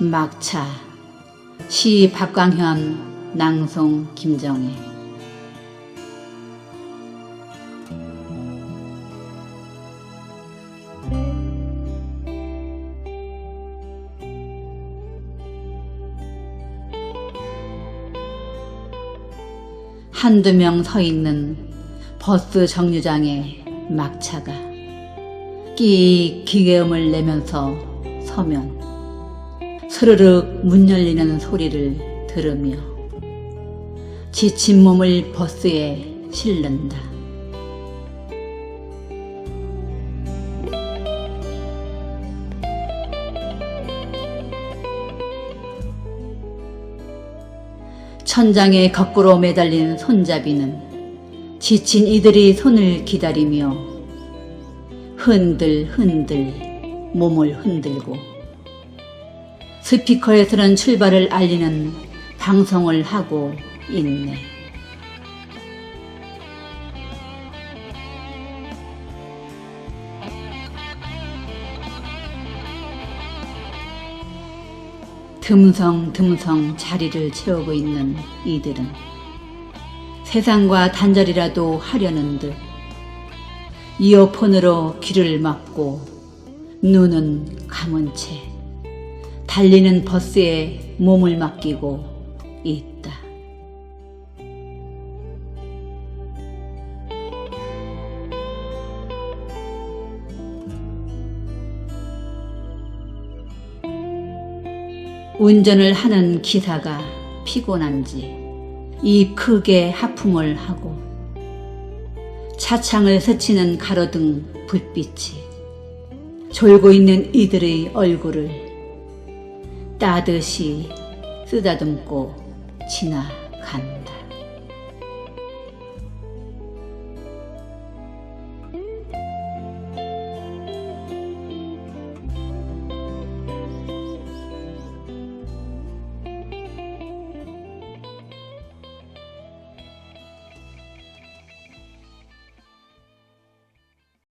막차. 시 박광현 낭송 김정혜 한두 명 서 있는 버스 정류장에 막차가 끼 기계음을 내면서 서면 스르륵 문 열리는 소리를 들으며 지친 몸을 버스에 실른다. 천장에 거꾸로 매달린 손잡이는 지친 이들이 손을 기다리며 흔들 흔들 몸을 흔들고 스피커에서는 출발을 알리는 방송을 하고 있네. 듬성듬성 자리를 채우고 있는 이들은 세상과 단절이라도 하려는 듯 이어폰으로 귀를 막고 눈은 감은 채 달리는 버스에 몸을 맡기고 있다. 운전을 하는 기사가 피곤한지 입 크게 하품을 하고 차창을 스치는 가로등 불빛이 졸고 있는 이들의 얼굴을 따듯이 쓰다듬고 지나간다.